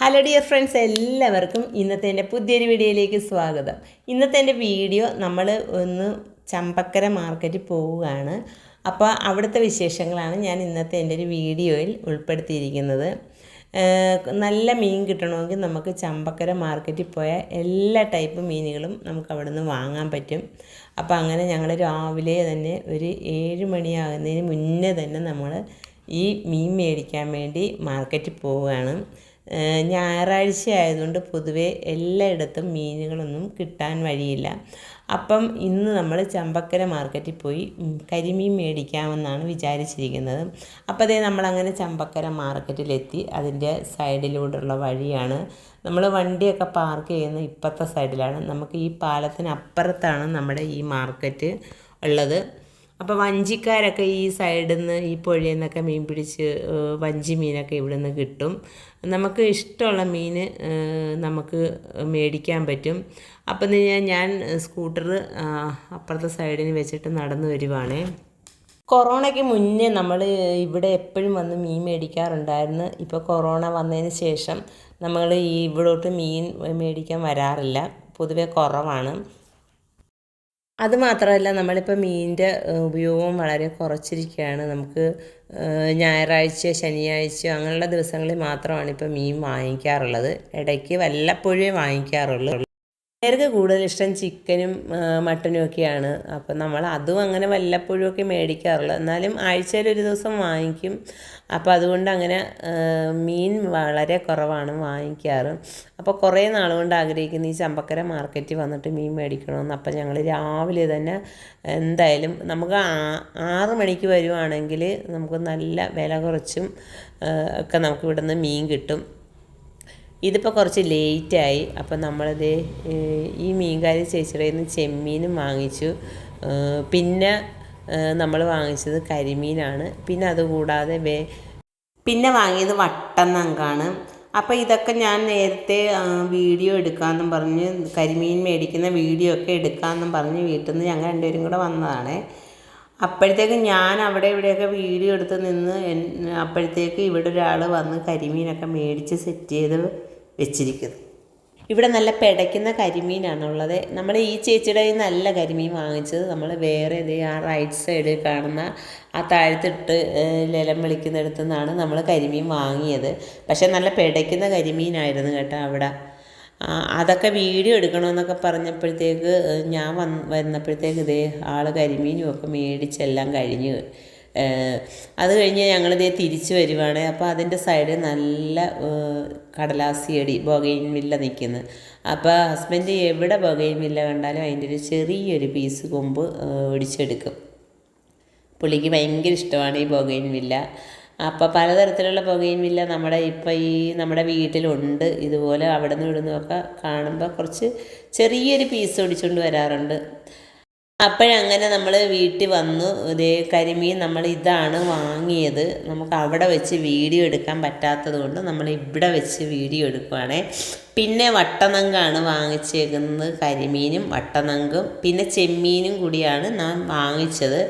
Hello dear friends എല്ലാവർക്കും ഇന്നത്തെ എന്റെ പുതിയൊരു വീഡിയോയിലേക്ക് സ്വാഗതം. ഇന്നത്തെ എന്റെ വീഡിയോ നമ്മൾ ഒന്ന് ചമ്പക്കര മാർക്കറ്റിൽ പോവുകയാണ്. അപ്പോൾ അവിടുത്തെ വിശേഷങ്ങളാണ് ഞാൻ ഇന്നത്തെ എന്റെ ഒരു വീഡിയോയിൽ ഉൾപ്പെടുത്തിയിരിക്കുന്നത്. നല്ല മീൻ കിട്ടണമെങ്കിൽ നമുക്ക് ചമ്പക്കര മാർക്കറ്റിൽ പോയാൽ എല്ലാ ടൈപ്പ് മീനുകളും നമുക്ക് അവിടെ നിന്ന് വാങ്ങാൻ പറ്റും. അപ്പോൾ അങ്ങനെ ഞങ്ങൾ രാവിലെ തന്നെ ഒരു ഏഴ് മണിയാകുന്നതിന് മുന്നേ തന്നെ നമ്മൾ ഈ മീൻ മേടിക്കാൻ വേണ്ടി മാർക്കറ്റിൽ പോവുകയാണ്. ഞായറാഴ്ച ആയതുകൊണ്ട് പൊതുവേ എല്ലായിടത്തും മീനുകളൊന്നും കിട്ടാൻ വഴിയില്ല. അപ്പം ഇന്ന് നമ്മൾ ചമ്പക്കര മാർക്കറ്റിൽ പോയി കരിമീൻ മേടിക്കാമെന്നാണ് വിചാരിച്ചിരിക്കുന്നത്. അപ്പോൾ അതേ നമ്മളങ്ങനെ ചമ്പക്കര മാർക്കറ്റിലെത്തി. അതിന്റെ സൈഡിലൂടെയുള്ള വഴിയാണ്. നമ്മൾ വണ്ടിയൊക്കെ പാർക്ക് ചെയ്യുന്ന ഇപ്പുറത്തെ സൈഡിലാണ്. നമുക്ക് ഈ പാലത്തിന് അപ്പുറത്താണ് നമ്മുടെ ഈ മാർക്കറ്റ് ഉള്ളത്. അപ്പോൾ വഞ്ചിക്കാരൊക്കെ ഈ സൈഡിൽ നിന്ന് ഈ പുഴയിൽ നിന്നൊക്കെ മീൻ പിടിച്ച് വഞ്ചി മീനൊക്കെ ഇവിടെ നിന്ന് കിട്ടും. നമുക്ക് ഇഷ്ടമുള്ള മീൻ നമുക്ക് മേടിക്കാൻ പറ്റും. അപ്പം ഞാൻ സ്കൂട്ടർ അപ്പുറത്തെ സൈഡിന് വെച്ചിട്ട് നടന്നു വരുവാണേ. കൊറോണയ്ക്ക് മുന്നേ നമ്മൾ ഇവിടെ എപ്പോഴും വന്ന് മീൻ മേടിക്കാറുണ്ടായിരുന്നു. ഇപ്പോൾ കൊറോണ വന്നതിന് ശേഷം നമ്മൾ ഈ ഇവിടോട്ട് മീൻ മേടിക്കാൻ വരാറില്ല. പൊതുവേ കുറവാണ്. അത് മാത്രമല്ല നമ്മളിപ്പോൾ മീനിന്റെ ഉപയോഗവും വളരെ കുറച്ചിരിക്കുകയാണ്. നമുക്ക് ഞായറാഴ്ച ശനിയാഴ്ച അങ്ങനെയുള്ള ദിവസങ്ങളിൽ മാത്രമാണ് ഇപ്പോൾ മീൻ വാങ്ങിക്കാറുള്ളത്. ഇടയ്ക്ക് വല്ലപ്പോഴേ വാങ്ങിക്കാറുള്ളൂ. പിള്ളേർക്ക് കൂടുതൽ ഇഷ്ടം ചിക്കനും മട്ടനും ഒക്കെയാണ്. അപ്പം നമ്മൾ അതും അങ്ങനെ വല്ലപ്പോഴും ഒക്കെ മേടിക്കാറുള്ളൂ. എന്നാലും ആഴ്ചയിൽ ഒരു ദിവസം വാങ്ങിക്കും. അപ്പോൾ അതുകൊണ്ട് അങ്ങനെ മീൻ വളരെ കുറവാണ് വാങ്ങിക്കാറ്. അപ്പോൾ കുറേ നാളുകൊണ്ട് ആഗ്രഹിക്കുന്ന ഈ ചമ്പക്കര മാർക്കറ്റിൽ വന്നിട്ട് മീൻ മേടിക്കണമെന്ന്. അപ്പം ഞങ്ങൾ രാവിലെ തന്നെ എന്തായാലും നമുക്ക് ആറ് മണിക്ക് വരുവാണെങ്കിൽ നമുക്ക് നല്ല വില കുറച്ചും ഒക്കെ നമുക്ക് ഇവിടുന്ന് മീൻ കിട്ടും. ഇതിപ്പോൾ കുറച്ച് ലേറ്റായി അപ്പം നമ്മളത് ഈ മീൻകാരി ചേച്ചിയുടെ നിന്ന് ചെമ്മീനും വാങ്ങിച്ചു. പിന്നെ നമ്മൾ വാങ്ങിച്ചത് കരിമീനാണ്. പിന്നെ അതുകൂടാതെ വേ പിന്നെ വാങ്ങിയത് വട്ടനങ്കാണ് അപ്പോൾ ഇതൊക്കെ ഞാൻ നേരത്തെ വീഡിയോ എടുക്കാമെന്നും പറഞ്ഞ് കരിമീൻ മേടിക്കുന്ന വീഡിയോ ഒക്കെ എടുക്കാമെന്നും പറഞ്ഞ് വീട്ടിൽ നിന്ന് ഞങ്ങൾ രണ്ടുപേരും കൂടെ വന്നതാണ്. അപ്പോഴത്തേക്ക് ഞാൻ അവിടെ ഇവിടെയൊക്കെ വീഡിയോ എടുത്ത് നിന്ന് അപ്പോഴത്തേക്ക് ഇവിടെ ഒരാൾ വന്ന് കരിമീനൊക്കെ മേടിച്ച് സെറ്റ് ചെയ്ത് വെച്ചിരിക്കുന്നു ഇവിടെ നല്ല പിടയ്ക്കുന്ന കരിമീനാണുള്ളത്. നമ്മൾ ഈ ചേച്ചിയുടെ നല്ല കരിമീൻ വാങ്ങിച്ചത് നമ്മൾ വേറെ ഇത് ആ റൈറ്റ് സൈഡിൽ കാണുന്ന ആ താഴത്തിട്ട് ലലം വിളിക്കുന്നിടത്തു നിന്നാണ് നമ്മൾ കരിമീൻ വാങ്ങിയത്. പക്ഷേ നല്ല പിടയ്ക്കുന്ന കരിമീനായിരുന്നു കേട്ടോ അവിടെ. അതൊക്കെ വീഡിയോ എടുക്കണമെന്നൊക്കെ പറഞ്ഞപ്പോഴത്തേക്ക് ഞാൻ വന്ന് വരുന്നപ്പോഴത്തേക്ക് ഇതേ ആൾ കരിമീനും ഒക്കെ മേടിച്ചെല്ലാം കഴിഞ്ഞ്. അത് കഴിഞ്ഞ് ഞങ്ങളിതേ തിരിച്ചു വരുവാണ്. അപ്പോൾ അതിന്റെ സൈഡിൽ നല്ല കടലാസിയടി ബൊഗൈൻ വില്ല നിൽക്കുന്നത് അപ്പോൾ ഹസ്ബൻഡ് എവിടെ ബൊഗൈൻ വില്ല കണ്ടാലും അതിന്റെ ഒരു ചെറിയൊരു പീസ് കൊമ്പ് ഒടിച്ചെടുക്കും. പുള്ളിക്ക് ഭയങ്കര ഇഷ്ടമാണ് ഈ ബൊഗൈൻ വില്ല. അപ്പോൾ പലതരത്തിലുള്ള പുകയും ഇല്ല നമ്മുടെ ഇപ്പം ഈ നമ്മുടെ വീട്ടിലുണ്ട്. ഇതുപോലെ അവിടെ നിന്ന് ഇവിടുന്നൊക്കെ കാണുമ്പോൾ കുറച്ച് ചെറിയൊരു പീസ് ഒടിച്ചുകൊണ്ട് വരാറുണ്ട്. അപ്പോഴങ്ങനെ നമ്മൾ വീട്ടിൽ വന്നു. ഇതേ കരിമീൻ നമ്മൾ ഇതാണ് വാങ്ങിയത്. നമുക്ക് അവിടെ വെച്ച് വീഡിയോ എടുക്കാൻ പറ്റാത്തത് കൊണ്ട് നമ്മൾ ഇവിടെ വെച്ച് വീഡിയോ എടുക്കുവാണേ. പിന്നെ വട്ടനങ്കാണ് വാങ്ങിച്ചേക്കുന്നത് കരിമീനും വട്ടനങ്കും. പിന്നെ ചെമ്മീനും കൂടിയാണ് ഞാൻ വാങ്ങിച്ചത്.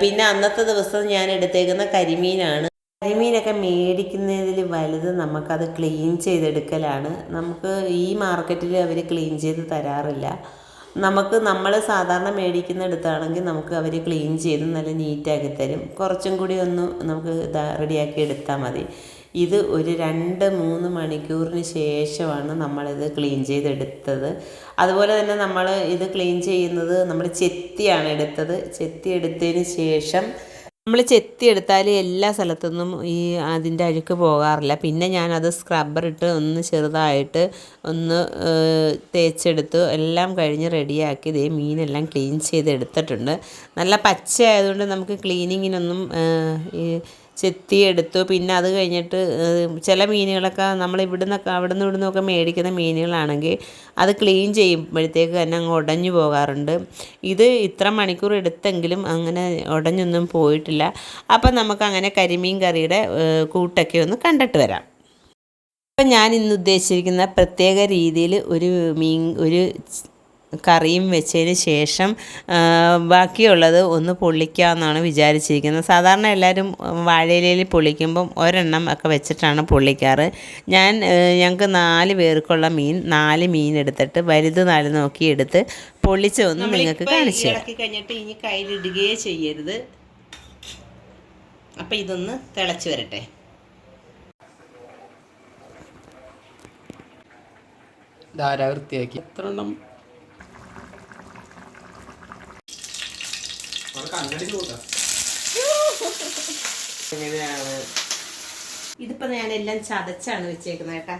പിന്നെ അന്നത്തെ ദിവസം ഞാൻ എടുത്തേക്കുന്ന കരിമീനാണ്. കരിമീനൊക്കെ മേടിക്കുന്നതിൽ വലുത് നമുക്കത് ക്ലീൻ ചെയ്തെടുക്കലാണ്. നമുക്ക് ഈ മാർക്കറ്റിൽ അവർ ക്ലീൻ ചെയ്ത് തരാറില്ല. നമുക്ക് നമ്മൾ സാധാരണ മേടിക്കുന്നിടത്താണെങ്കിൽ നമുക്ക് അവർ ക്ലീൻ ചെയ്ത് നല്ല നീറ്റാക്കി തരും. കുറച്ചും കൂടി ഒന്ന് നമുക്ക് ഇതാ റെഡിയാക്കി എടുത്താൽ മതി. ഇത് ഒരു രണ്ട് മൂന്ന് മണിക്കൂറിന് ശേഷമാണ് നമ്മളിത് ക്ലീൻ ചെയ്തെടുത്തത്. അതുപോലെ തന്നെ നമ്മൾ ഇത് ക്ലീൻ ചെയ്യുന്നത് നമ്മൾ ചെത്തിയാണ് എടുത്തത്. ചെത്തി എടുത്തതിന് ശേഷം നമ്മൾ ചെത്തിയെടുത്താൽ എല്ലാ സ്ഥലത്തുനിന്നും ഈ അതിന്റെ അഴുക്ക് പോകാറില്ല. പിന്നെ ഞാനത് സ്ക്രബ്ബർ ഇട്ട് ഒന്ന് ചെറുതായിട്ട് ഒന്ന് തേച്ചെടുത്ത് എല്ലാം കഴിഞ്ഞ് റെഡിയാക്കി ഇതേ മീനെല്ലാം ക്ലീൻ ചെയ്തെടുത്തിട്ടുണ്ട്. നല്ല പച്ച ആയതുകൊണ്ട് നമുക്ക് ക്ലീനിങ്ങിനൊന്നും ഈ ചെത്തി എടുത്തു പിന്നെ അത് കഴിഞ്ഞിട്ട് ചില മീനുകളൊക്കെ നമ്മൾ ഇവിടുന്നൊക്കെ അവിടെ നിന്ന് ഇവിടെ നിന്നൊക്കെ മേടിക്കുന്ന മീനുകളാണെങ്കിൽ അത് ക്ലീൻ ചെയ്യുമ്പോഴത്തേക്ക് തന്നെ അങ്ങ് ഉടഞ്ഞു പോകാറുണ്ട്. ഇത് ഇത്ര മണിക്കൂർ എടുത്തെങ്കിലും അങ്ങനെ ഉടഞ്ഞൊന്നും പോയിട്ടില്ല. അപ്പം നമുക്കങ്ങനെ കരിമീൻ കറിയുടെ കൂട്ടൊക്കെ ഒന്ന് കണ്ടിട്ട് വരാം. അപ്പം ഞാൻ ഇന്ന് ഉദ്ദേശിച്ചിരിക്കുന്ന പ്രത്യേക രീതിയിൽ ഒരു മീൻ ഒരു കറിയും വെച്ചതിന് ശേഷം ബാക്കിയുള്ളത് ഒന്ന് പൊള്ളിക്കാമെന്നാണ് വിചാരിച്ചിരിക്കുന്നത്. സാധാരണ എല്ലാവരും വാഴയിലയിൽ പൊള്ളിക്കുമ്പം ഒരെണ്ണം ഒക്കെ വെച്ചിട്ടാണ് പൊള്ളിക്കാറ്. ഞാൻ ഞങ്ങൾക്ക് നാല് പേർക്കുള്ള മീൻ നാല് മീൻ എടുത്തിട്ട് വലുത് നാല് നോക്കി എടുത്ത് പൊള്ളിച്ച് ഒന്ന് നിങ്ങൾക്ക് കാണിച്ചു ഇളക്കി കഴിഞ്ഞിട്ട് ഇനി കയ്യിലിടുകയേ ചെയ്യരുത്. അപ്പം ഇതൊന്ന് തിളച്ച് വരട്ടെ. ധാരാ വൃത്തിയാക്കി എത്ര എണ്ണം ഇതിപ്പോൾ ഞാൻ എല്ലാം ചതച്ചാണ് വെച്ചേക്കുന്നത് കേട്ടാ.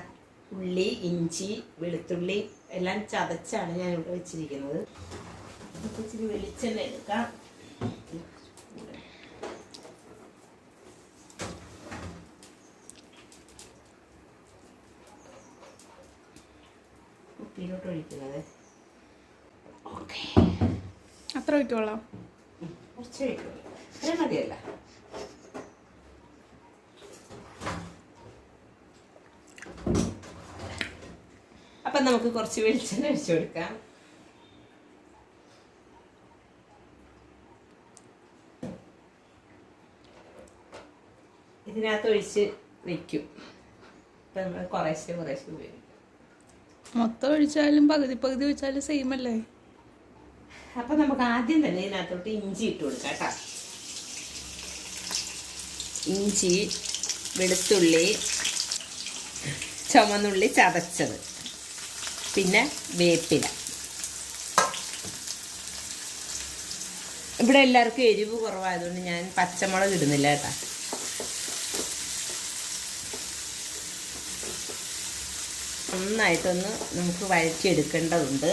ഉള്ളി ഇഞ്ചി വെളുത്തുള്ളി എല്ലാം ചതച്ചാണ് ഞാൻ ഇവിടെ വെച്ചിരിക്കുന്നത്. ഇച്ചിരി വെളിച്ചെണ്ണ എടുക്കാം. ഉപ്പിലോട്ട് ഒഴിക്കുന്നത്. അത്ര ഒഴിക്കോളാം കുറച്ച് വെക്കും അത്രയും മതിയല്ല. അപ്പം നമുക്ക് കുറച്ച് വെളിച്ചെണ്ണ ഒഴിച്ചു കൊടുക്കാം. ഇതിനകത്ത് ഒഴിച്ച് വെക്കും. ഇപ്പം നമ്മൾ കുറേശ്ശെ കുറേശ്ശെ ഉപയോഗിക്കും. മൊത്തം ഒഴിച്ചാലും പകുതി പകുതി ഒഴിച്ചാലും സെയിം അല്ലേ? അപ്പം നമുക്ക് ആദ്യം തന്നെ ഇതിനകത്തോട്ട് ഇഞ്ചി ഇട്ട് കൊടുക്കാം കേട്ടോ. ഇഞ്ചി വെളുത്തുള്ളി ചുമന്നുള്ളി ചതച്ചത്. പിന്നെ വേപ്പില. ഇവിടെ എല്ലാവർക്കും എരിവ് കുറവായതുകൊണ്ട് ഞാൻ പച്ചമുളക് ഇടുന്നില്ല കേട്ടോ. നന്നായിട്ടൊന്ന് നമുക്ക് വഴറ്റിയെടുക്കേണ്ടതുണ്ട്.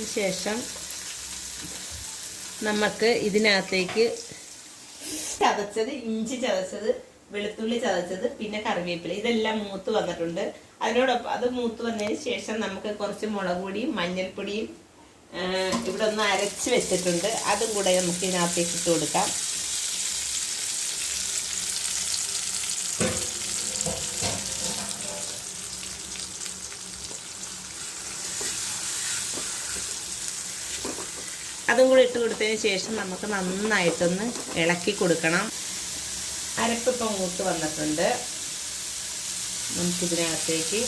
അതിനുശേഷം നമുക്ക് ഇതിനകത്തേക്ക് ചതച്ചത് ഇഞ്ചി ചതച്ചത് വെളുത്തുള്ളി ചതച്ചത് പിന്നെ കറിവേപ്പില ഇതെല്ലാം മൂത്ത് വന്നിട്ടുണ്ട്. അതിനോടൊപ്പം അത് മൂത്ത് വന്നതിന് ശേഷം നമുക്ക് കുറച്ച് മുളക് പൊടിയും മഞ്ഞൾപ്പൊടിയും ഇവിടെ ഒന്ന് അരച്ച് വെച്ചിട്ടുണ്ട്. അതും കൂടെ നമുക്ക് ഇതിനകത്തേക്ക് ഇട്ട് കൊടുക്കാം. അതും കൂടി ഇട്ട് കൊടുത്തതിന് ശേഷം നമുക്ക് നന്നായിട്ടൊന്ന് ഇളക്കി കൊടുക്കണം. അരപ്പിപ്പം മൂത്ത് വന്നിട്ടുണ്ട്. നമുക്കിതിനകത്തേക്ക്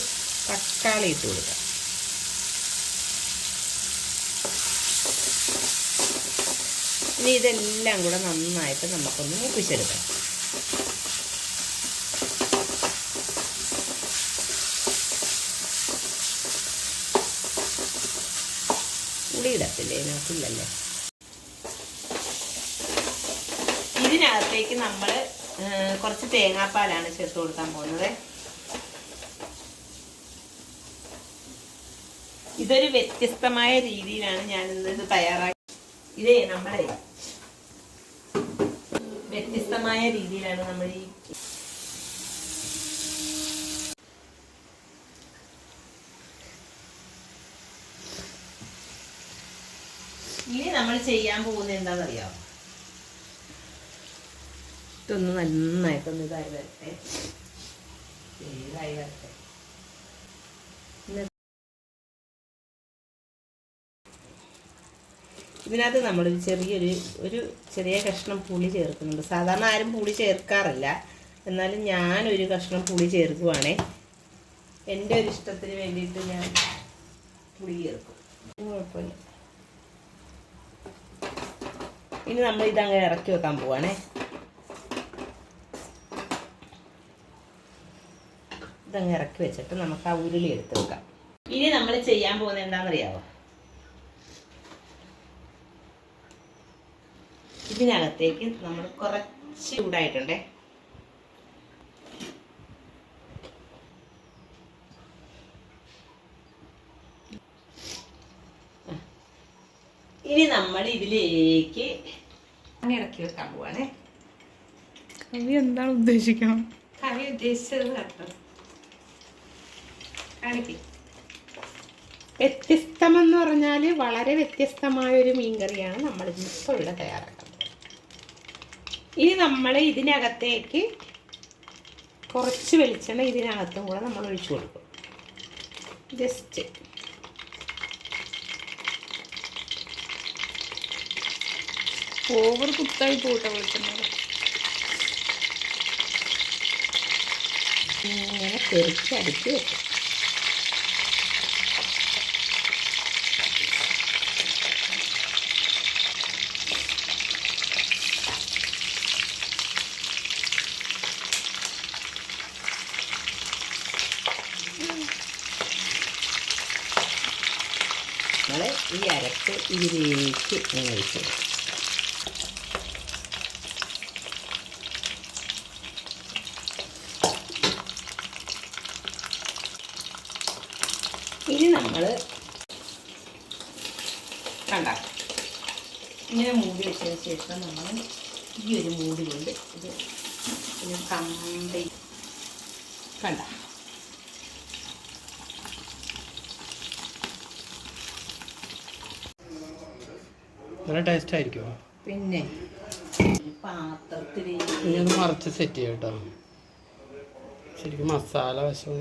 തക്കാളി ഇട്ട് കൊടുക്കാം. ഇനി ഇതെല്ലാം കൂടെ നന്നായിട്ട് നമുക്കൊന്ന് മൂപ്പിച്ചെടുക്കാം പുളി ഇടത്തില്ലേ ഇതിനകത്തേക്ക് നമ്മൾ കുറച്ച് തേങ്ങാപ്പാലാണ് ചേർത്ത് കൊടുക്കാൻ പോകുന്നത്. ഇതൊരു വ്യത്യസ്തമായ രീതിയിലാണ് ഞാൻ ഇത് തയ്യാറാക്കി. ഇതേ നമ്മളെ വ്യത്യസ്തമായ രീതിയിലാണ് നമ്മൾ ഈ ഇനി നമ്മൾ ചെയ്യാൻ പോകുന്നത് എന്താണെന്നറിയാമോ ഇതൊന്ന് നന്നായിട്ടൊന്ന് ഇതായി വരട്ടെ. ഇതായി വരട്ടെ. ഇതിനകത്ത് നമ്മൾ ചെറിയൊരു ഒരു ചെറിയ കഷ്ണം പുളി ചേർക്കുന്നുണ്ട്. സാധാരണ ആരും പുളി ചേർക്കാറില്ല. എന്നാലും ഞാനൊരു കഷ്ണം പുളി ചേർക്കുവാണേ. എന്റെ ഒരു ഇഷ്ടത്തിന് വേണ്ടിയിട്ട് ഞാൻ പുളി ചേർക്കും. കുഴപ്പമില്ല. ഇനി നമ്മൾ ഇതങ്ങ് ഇറക്കി വെക്കാൻ പോവാണേ. ഇതങ്ങ് ഇറക്കി വെച്ചിട്ട് നമുക്ക് ആ ഉരുളി എടുത്ത് വെക്കാം. ഇനി നമ്മൾ ചെയ്യാൻ പോകുന്നത് എന്താണെന്നറിയാവോ? ഇതിനകത്തേക്ക് നമ്മൾ കുറച്ച് ചൂടായിട്ടുണ്ടേ. ഇനി നമ്മൾ ഇതിലേക്ക് അങ്ങ് ഇറക്കി വെക്കാൻ പോവാണേ. കവി എന്താണ് ഉദ്ദേശിക്കണം കവി ഉദ്ദേശിച്ചത് കേട്ടോ കാണിക്കേ. വ്യത്യസ്തമെന്ന് പറഞ്ഞാൽ വളരെ വ്യത്യസ്തമായ ഒരു മീൻകറിയാണ് നമ്മൾ ഇപ്പോൾ ഇവിടെ തയ്യാറാക്കുന്നത്. ഇനി നമ്മൾ ഇതിനകത്തേക്ക് കുറച്ച് വെളിച്ചെണ്ണ ഇതിനകത്തും കൂടെ നമ്മൾ ഒഴിച്ചു കൊടുക്കും. ജസ്റ്റ് ഓവർ കുത്തായി പോട്ട വെളിച്ചെണ്ണ. ഇങ്ങനെ തെറിച്ചടിച്ച് വെക്കും. നമ്മൾ ഈ അരപ്പ് ഇതിലേക്ക് ഇങ്ങനെ ഒഴിച്ചു. ഇനി നമ്മൾ കണ്ട ഇങ്ങനെ മൂടി വെച്ചതിന് ശേഷം നമ്മൾ ഈ ഒരു മൂടി കൊണ്ട് ഇത് കണ്ട നല്ല ടേസ്റ്റ് ആയിരിക്കും പിന്നെ പാത്രത്തിൽ അത് സെറ്റ് ചെയ്യാം കേട്ടോ. ശരിക്കും മസാല വശം